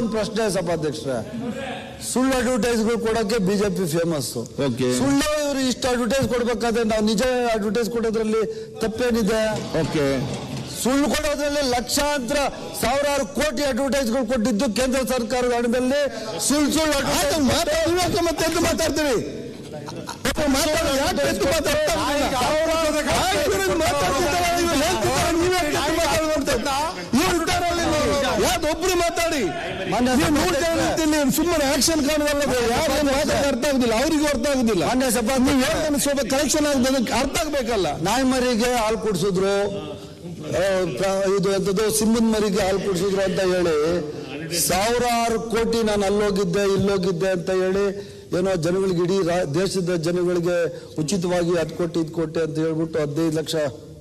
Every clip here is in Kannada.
ಒಂದು ಪ್ರಶ್ನೆ ಸಭಾಧ್ಯಕ್ಷರೇ ಸುಳ್ಳು ಅಡ್ವರ್ಟೈಸ್ಗಳು ಕೊಡೋಕೆ ಬಿಜೆಪಿ ಫೇಮಸ್. ಸುಳ್ಳು ಇವರು ಇಷ್ಟು ಅಡ್ವರ್ಟೈಸ್ ಕೊಡ್ಬೇಕಾದ್ರೆ ನಾವು ನಿಜ ಅಡ್ವರ್ಟೈಸ್ ಕೊಡೋದ್ರಲ್ಲಿ ತಪ್ಪೇನಿದೆ? ಓಕೆ ಸುಳ್ಳು ಕೊಡೋದ್ರಲ್ಲಿ ಲಕ್ಷಾಂತರ ಸಾವಿರಾರು ಕೋಟಿ ಅಡ್ವರ್ಟೈಸ್ಗಳು ಕೊಟ್ಟಿದ್ದು ಕೇಂದ್ರ ಸರ್ಕಾರದ ಹಣದಲ್ಲಿ. ಸುಳ್ಳು ಸುಳ್ಳು ಅಡ್ವರ್ಟೈಸ್ ಮತ್ತೆ ಮಾತಾಡ್ತೀವಿ ಮಾತಾಡೋ ಯಾಕೆ ಎದ್ದು ಮಾತಾಡ್ತಾ ಇದ್ದೀರಾ? ಆಯ್ತು, ಇವ್ರು ಮಾತಾಡ್ತಿದ್ದಾರೆ, ಇವ್ರು ಹೇಳ್ತಿದ್ದಾರೆ, ನೀವ್ ಯಾಕೆ ಎದ್ದು ಮಾತಾಡ್ಬಾರ್ದು? ಇವ್ರು ಇದ್ದಾರಲ್ಲ ಇಲ್ಲಿ. ಯಾವ್ದು ಒಬ್ರು ಮಾತಾಡಿ. ನೂರು ಜನ ಸುಮ್ಮನೆ ಆಕ್ಷನ್ ಕಾಣುವಲ್ಲ ಯಾರು ಮಾತಾಡಿ ಅರ್ಥ ಆಗುದಿಲ್ಲ. ಅವರಿಗೂ ಅರ್ಥ ಆಗುದಿಲ್ಲ. ನೀವು ಸ್ವಲ್ಪ ಕರೆಕ್ಷನ್ ಆಗಿದೆ ಅರ್ಥ ಆಗ್ಬೇಕಲ್ಲ. ನಾಯಿ ಮರಿಗೆ ಹಾಲು ಕುಡಿಸಿದ್ರು. ಇದು ಎಂತದ್ದು ಸಿಂಹದ ಮರಿಗೆ ಹಾಲು ಕುಡಿಸಿದ್ರು ಅಂತ ಹೇಳಿ. ಸಾವಿರಾರು ಕೋಟಿ ನಾನು ಅಲ್ಲೋಗಿದ್ದೆ ಇಲ್ಲೋಗಿದ್ದೆ ಅಂತ ಹೇಳಿ ಏನೋ ಜನಗಳಿಗೆ ಇಡೀ ದೇಶದ ಜನಗಳಿಗೆ ಉಚಿತವಾಗಿ ಹತ್ತು ಕೋಟಿ ಇದು ಕೋಟಿ ಅಂತ ಹೇಳ್ಬಿಟ್ಟು ಹದಿನೈದು ಲಕ್ಷ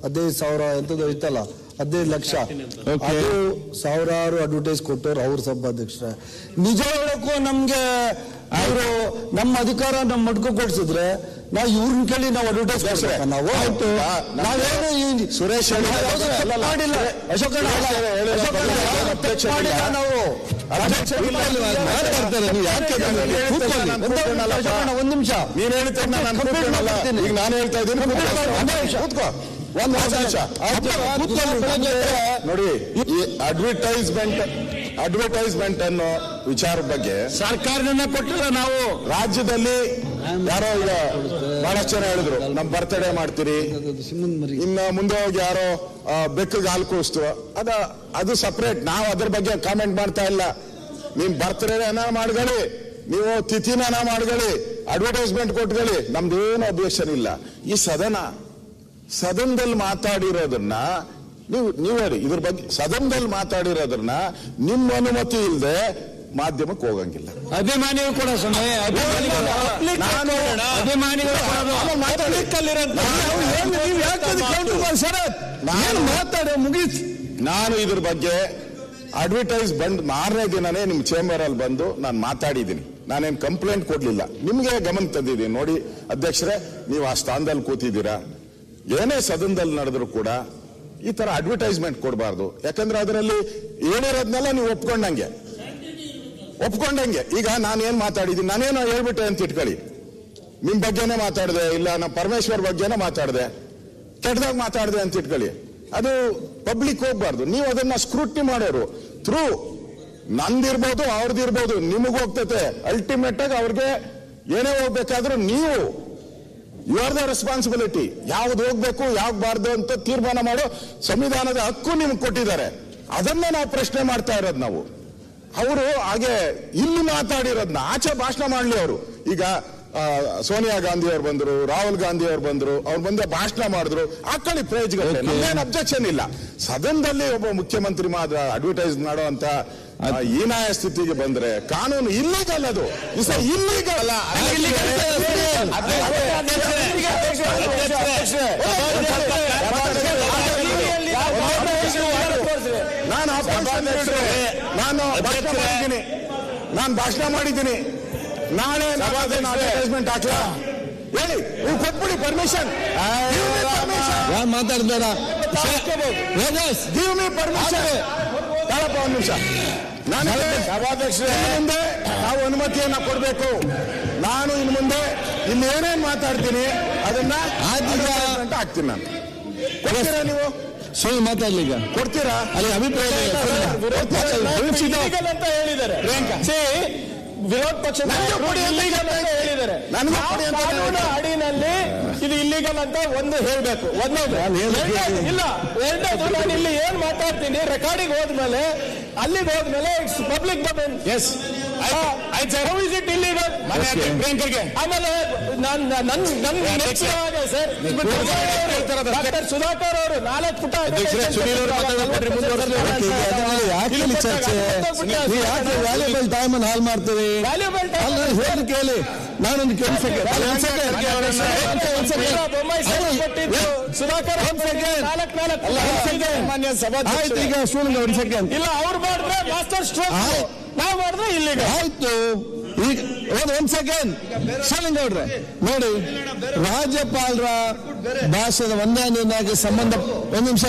ಹದಿನೈದು ಸಾವಿರ ಎಂತದ್ದು ಐತಲ್ಲ ಹದಿನೈದು ಲಕ್ಷ. ಅದು ಸಾವಿರಾರು ಅಡ್ವರ್ಟೈಸ್ ಕೊಟ್ಟವ್ರು ಅವ್ರ ಸಭಾಧ್ಯಕ್ಷರ ನಿಜ ಹೇಳಕ್ಕೂ ನಮ್ಗೆ ಅವರು ನಮ್ಮ ಅಧಿಕಾರ ನಮ್ಮ ಮಡ್ಕೊ ಕೊಡ್ಸಿದ್ರೆ ನಾವು ಇವ್ರನ್ನ ಕೇಳಿ ನಾವು ಅಡ್ವರ್ಟೈಸ್ ಕೊಡ್ಬೇಕಾ ನಾವು ಆಯ್ತು. ನಾವೇನು ಸುರೇಶ್. ಮಾಡಿಲ್ಲ. ಅಶೋಕ. ನಾವು ಒಂದ್ ನಿಮಿಷ. ನೀನ್ ಹೇಳ್ತೀನಿ ನಾನು Complete ಮಾಡ್ತೀನಿ. ಈಗ ನಾನು ಹೇಳ್ತಾ ಇದ್ದೀನಿ ಒಂದು ನಿಮಿಷ. ನೋಡಿ ಈ ಅಡ್ವರ್ಟೈಸ್ಮೆಂಟ್ ಅಡ್ವರ್ಟೈಸ್ಮೆಂಟ್ ಅನ್ನೋ ವಿಚಾರ ಬಗ್ಗೆ ಸರ್ಕಾರದಿಂದ ಕೊಟ್ಟಿಲ್ಲ ನಾವು. ರಾಜ್ಯದಲ್ಲಿ ಯಾರೋ ಈಗ ಬಹಳಷ್ಟು ಜನ ಹೇಳಿದ್ರು ನಮ್ ಬರ್ತಡೇ ಮಾಡ್ತೀರಿ. ಇನ್ನ ಮುಂದೆ ಹೋಗಿ ಯಾರೋ ಬೆಕ್ಕಿಗೆ ಬೆಕ್ಕಗೆ ಹಾಲು ಕೂಸ್ತು ಅದ ಅದು ಸಪ್ರೇಟ್ ನಾವು ಅದ್ರ ಬಗ್ಗೆ ಕಾಮೆಂಟ್ ಮಾಡ್ತಾ ಇಲ್ಲ. ನಿಮ್ ಬರ್ತ್ಡೇನ ಮಾಡ್ಕೊಳ್ಳಿ ನೀವು ತಿಥಿನ ಮಾಡ್ಕೊಳ್ಳಿ ಅಡ್ವರ್ಟೈಸ್ಮೆಂಟ್ ಕೊಟ್ಕೊಳ್ಳಿ ನಮ್ದೇನು ಅಬ್ಜೆಕ್ಷನ್ ಇಲ್ಲ ಈ ಸದನ ಸದನದಲ್ಲಿ ಮಾತಾಡಿರೋದನ್ನ ನೀವು ನೀವು ಹೇಳಿ ಇದ್ರ ಬಗ್ಗೆ ಸದನದಲ್ಲಿ ಮಾತಾಡಿರೋದನ್ನ ನಿಮ್ಮ ಅನುಮತಿ ಇಲ್ಲದೆ ಮಾಧ್ಯಮಕ್ಕೆ ಹೋಗಂಗಿಲ್ಲ. ಅಭಿಮಾನಿಗಳು ಕೂಡ ನಾನು ಮಾತಾಡಿ- counter ನಾನು ಮಾತಾಡಿ ಮುಗೀತು ನಾನು ಇದ್ರ ಬಗ್ಗೆ ಅಡ್ವರ್ಟೈಸ್ ಬಂದ್ ಮಾರನೇ ದಿನನೇ ನಿಮ್ ಚೇಂಬರ್ ಅಲ್ಲಿ ಬಂದು ನಾನು ಮಾತಾಡಿದ್ದೀನಿ. ನಾನೇನು ಕಂಪ್ಲೇಂಟ್ ಕೊಡ್ಲಿಲ್ಲ. ನಿಮ್ಗೆ ಗಮನ ತಂದಿದ್ದೀನಿ. ನೋಡಿ ಅಧ್ಯಕ್ಷರೇ ನೀವು ಆ ಸ್ಥಾನದಲ್ಲಿ ಕೂತಿದ್ದೀರಾ? ಏನೇ ಸದನದಲ್ಲಿ ನಡೆದ್ರು ಕೂಡ ಈ ತರ ಅಡ್ವರ್ಟೈಸ್ಮೆಂಟ್ ಕೊಡಬಾರ್ದು. ಯಾಕಂದ್ರೆ ಅದರಲ್ಲಿ ಹೇಳಿರೋದ್ನೆಲ್ಲ ನೀವು ಒಪ್ಕೊಂಡಂಗೆ. ಒಪ್ಕೊಂಡಂಗೆ. ಈಗ ನಾನು ಏನ್ ಮಾತಾಡಿದ್ದೀನಿ? ನಾನೇನೋ ಹೇಳ್ಬಿಟ್ಟೆ ಅಂತ ಇಟ್ಕೊಳ್ಳಿ. ನಿಮ್ ಬಗ್ಗೆನೇ ಮಾತಾಡಿದೆ, ಇಲ್ಲ ನಮ್ಮ ಪರಮೇಶ್ವರ್ ಬಗ್ಗೆನೇ ಮಾತಾಡಿದೆ. ಕೆಟ್ಟದಾಗ ಮಾತಾಡಿದೆ ಅಂತ ಇಟ್ಕೊಳ್ಳಿ. ಅದು ಪಬ್ಲಿಕ್ ಹೋಗ್ಬಾರ್ದು. ನೀವು ಅದನ್ನ ಸ್ಕ್ರೂಟ್ನಿ ಮಾಡೋರು. ಥ್ರೂ ನಂದಿರ್ಬೋದು ಅವ್ರದ್ದಿರ್ಬೋದು ನಿಮಗ್ ಹೋಗ್ತತೆ. ಅಲ್ಟಿಮೇಟ್ ಆಗಿ ಅವ್ರಿಗೆ ಏನೇ ಹೋಗ್ಬೇಕಾದ್ರೂ ನೀವು ಯು ಆರ್ ದ ರೆಸ್ಪಾನ್ಸಿಬಿಲಿಟಿ ಯಾವ್ದು ಹೋಗ್ಬೇಕು ಯಾವ್ದು ಬಾರ್ದು ಅಂತ ತೀರ್ಮಾನ ಮಾಡೋ ಸಂವಿಧಾನದ ಹಕ್ಕು ನಿಮ್ಗೆ ಕೊಟ್ಟಿದ್ದಾರೆ. ಅದನ್ನ ನಾವು ಪ್ರಶ್ನೆ ಮಾಡ್ತಾ ಇರೋದು ನಾವು. ಅವರು ಹಾಗೆ ಇಲ್ಲಿ ಮಾತಾಡಿರೋದನ್ನ ಆಚೆ ಭಾಷಣ ಮಾಡಲಿ ಅವರು. ಈಗ ಸೋನಿಯಾ ಗಾಂಧಿ ಅವ್ರು ಬಂದ್ರು ರಾಹುಲ್ ಗಾಂಧಿ ಅವ್ರು ಬಂದ್ರು ಅವ್ರು ಬಂದೆ ಭಾಷಣ ಮಾಡಿದ್ರು ಹಾಕೊಳ್ಳಿ ಪ್ರಯೋಜನ ಅಬ್ಜೆಕ್ಷನ್ ಇಲ್ಲ. ಸದನದಲ್ಲಿ ಒಬ್ಬ ಮುಖ್ಯಮಂತ್ರಿ ಮಾತ್ರ ಅಡ್ವರ್ಟೈಸ್ ಮಾಡೋ ಅಂತ ಹೀನಾಯ ಸ್ಥಿತಿಗೆ ಬಂದ್ರೆ ಕಾನೂನು ಇಲ್ಲಿಗಲ್ಲ ಅದು ಇಲ್ಲಿಗಲ್ಲ ಇಲ್ಲಿಗಲ್ ನಾನು. ನಾನು ಮಾಡಿದ್ದೀನಿ ನಾನು ಭಾಷಣ ಮಾಡಿದ್ದೀನಿ ನಾಳೆ ಅಡ್ವರ್ಟೈಸ್ಮೆಂಟ್ ಹಾಕ್ಲಾ ಹೇಳಿ ನೀವು ಕೊಟ್ಬಿಡಿ ಪರ್ಮಿಷನ್ ಮಾತಾಡ್ಬೇಡ ಗಿವ್ ಮಿ ಪರ್ಮಿಷನ್ ಯಾರಪ್ಪ ಒಂದು ನಿಮಿಷ. ನಾನು ಸಭಾಧ್ಯಕ್ಷರೇ ಮುಂದೆ ನಾವು ಅನುಮತಿಯನ್ನ ಕೊಡಬೇಕು. ನಾನು ಇನ್ನು ಮುಂದೆ ಇಲ್ಲಿ ಏನೇನ್ ಮಾತಾಡ್ತೀನಿ ಅದನ್ನ ಅಂತ ಹಾಕ್ತೀನಿ ನಾನು. ಕೊಡ್ತೀರಾ ನೀವು? ಸುಳ್ಳು ಮಾತಾಡ್ಲಿ ಈಗ. ಕೊಡ್ತೀರಾ? ಅಲ್ಲಿ ಅಭಿಪ್ರಾಯ ಹೇಳಿದ್ದಾರೆ. ವಿರೋಧ ಪಕ್ಷದ ಹೇಳಿದ್ದಾರೆ. ಅಡಿನಲ್ಲಿ ಇದು ಇಲ್ಲಿಗಲ್ ಅಂತ ಒಂದು ಹೇಳ್ಬೇಕು. ಒಂದೊಂದು. ಇಲ್ಲ ಎರಡನೇದು ನಾನು ಇಲ್ಲಿ ಏನ್ ಮಾತಾಡ್ತೀನಿ ರೆಕಾರ್ಡಿಂಗ್ ಹೋದ್ಮೇಲೆ ಅಲ್ಲಿಗೆ ಹೋದ್ಮೇಲೆ it's public domain as how is it illegal ಪ್ರಿಯಾಂಕರ್ಗೆ ಆಮೇಲೆ ನನ್ ನನ್ ನನ್ ನೆಚ್ಚಿನ ಹಾಗೆ ಸರ್ ಡಾಕ್ಟರ್ ಸುಧಾಕರ್ ಅವರು ನಾಲ್ಕು ಪುಟ ಅಧ್ಯಕ್ಷರೇ, ಸುನೀಲ್ ಅವರು ಮಾತಾಡ್ಬಿಟ್ರಿ, ಮುಂದುವರೆಸಿ. ಯಾಕೆ ಇಲ್ಲಿ ಚರ್ಚೆ ನೀವು ಯಾಕೆ ವ್ಯಾಲ್ಯೂಬಲ್ ಟೈಮ್ ಅನ್ನು ಹಾಲ್ ಮಾಡ್ತೀರಿ ವ್ಯಾಲ್ಯೂಬಲ್ ಅಲ್ಲ ಹೇಳಿ ಕೇಳಿ ನಾನೊಂದು ಕೆಲಸ ಸುಧಾಕರ್ ನಾಲ್ಕು ನಾಲ್ಕು ಮಾನ್ಯ ಆಯ್ತು ಈಗ ಒಂದು ಸೆಕೆಂಡ್ ಇಲ್ಲ ಅವ್ರು ಮಾಡಿದ್ರೆ ಮಾಸ್ಟರ್ ಸ್ಟ್ರೋಕ್ ಆಯ್ತು. ನಾವು ಮಾಡಿದ್ರೆ ಇಲ್ಲಿಗೆ. ಆಯ್ತು. ಈಗ ಒಂದು ಒಂದ್ ಸೆಕೆಂಡ್ ಶಿವಲಿಂಗೌಡ್ರೆ ನೋಡಿ, ರಾಜ್ಯಪಾಲರ ಭಾಷಣದ ನಿರ್ಣಯಕ್ಕೆ ಸಂಬಂಧ ಒಂದ್ ನಿಮಿಷ